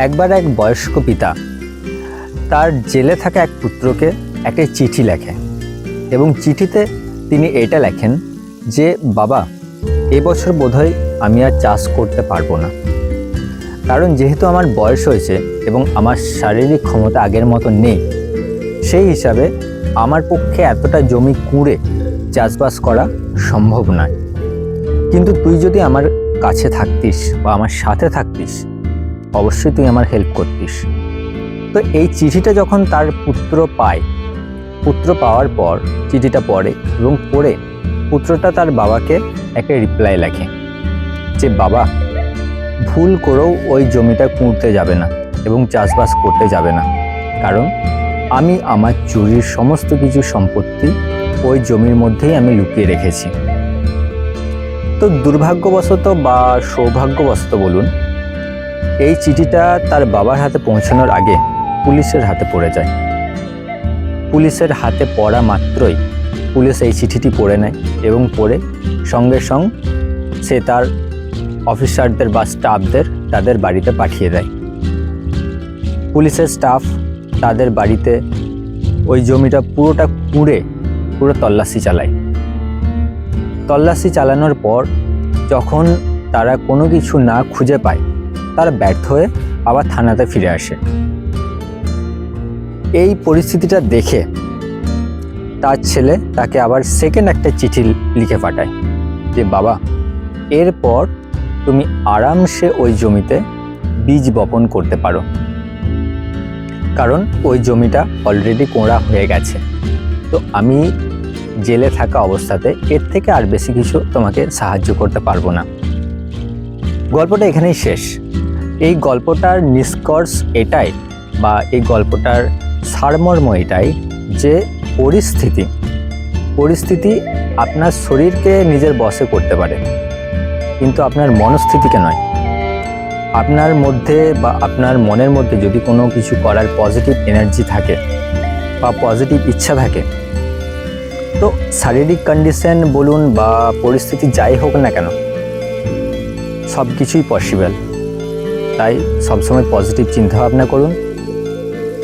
একবার এক বয়স্ক পিতা তার জেলে থাকা এক পুত্রকে একটা চিঠি লেখে এবং চিঠিতে তিনি এটা লেখেন যে, বাবা এবছর বোধহয় আমি আর চাষ করতে পারব না। কারণ যেহেতু আমার বয়স হয়েছে এবং আমার শারীরিক ক্ষমতা আগের মতো নেই, সেই হিসাবে আমার পক্ষে এতটা জমি কুঁড়ে চাষবাস করা সম্ভব নয়। কিন্তু তুই যদি আমার কাছে থাকতিস বা আমার সাথে থাকতিস অবশ্যই তুই আমার হেল্প করতিস। তো এই চিঠিটা যখন তার পুত্র পায়, পুত্র পাওয়ার পর, চিঠিটা পড়ে এবং পড়ে পুত্রটা তার বাবাকে একটা রিপ্লাই লেখে যে, বাবা, ভুল করেও ওই জমিটা কুঁড়তে যাবে না এবং চাষবাস করতে যাবে না। কারণ আমি আমার চুরির সমস্ত কিছু সম্পত্তি ওই জমির মধ্যেই আমি লুকিয়ে রেখেছি। তো দুর্ভাগ্যবশত বা সৌভাগ্যবশত বলুন এই চিঠিটা তার বাবার হাতে পৌঁছানোর আগে পুলিশের হাতে পড়ে যায়। পুলিশের হাতে পড়া মাত্রই পুলিশ এই চিঠিটি পড়ে নেয় এবং পড়ে সঙ্গে সঙ্গ সে তার অফিসারদের বা স্টাফদের তাদের বাড়িতে পাঠিয়ে দেয়। পুলিশের স্টাফ তাদের বাড়িতে ওই জমিটা পুরোটা কুঁড়ে, পুরো তল্লাশি চালায়। তল্লাশি চালানোর পর যখন তারা কোনো কিছু না খুঁজে পায় তারা ব্যর্থ হয়ে আবার থানাতে ফিরে আসে। এই পরিস্থিতিটা দেখে তার ছেলে তাকে আবার সেকেন্ড একটা চিঠি লিখে পাঠায় যে, বাবা, এরপর তুমি আরামসে ওই জমিতে বীজ বপন করতে পারো। কারণ ওই জমিটা অলরেডি কোঁড়া হয়ে গেছে। তো আমি জেলে থাকা অবস্থাতে এর থেকে আর বেশি কিছু তোমাকে সাহায্য করতে পারব না। গল্পটা এখানেই শেষ। এই গল্পটার নিষ্কর্ষ এটাই বা এই গল্পটার সারমর্ম এটাই যে পরিস্থিতি পরিস্থিতি আপনার শরীরকে নিজের বশে করতে পারে, কিন্তু আপনার মনস্থিতিকে নয়। আপনার মধ্যে বা আপনার মনের মধ্যে যদি কোনো কিছু করার পজিটিভ এনার্জি থাকে বা পজিটিভ ইচ্ছা থাকে, তো শারীরিক কন্ডিশন বলুন বা পরিস্থিতি যাই হোক না কেন সব কিছুই পসিবল তাই সবসময় পজিটিভ চিন্তাভাবনা করুন।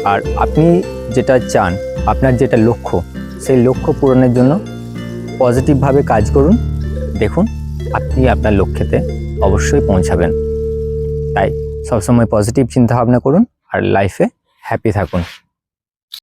আর আপনি যেটা চান, আপনার যেটা লক্ষ্য, সেই লক্ষ্য পূরণের জন্য পজিটিভভাবে কাজ করুন। দেখুন, আপনি আপনার লক্ষ্যেতে অবশ্যই পৌঁছাবেন। তাই সবসময় পজিটিভ চিন্তাভাবনা করুন আর লাইফে হ্যাপি থাকুন।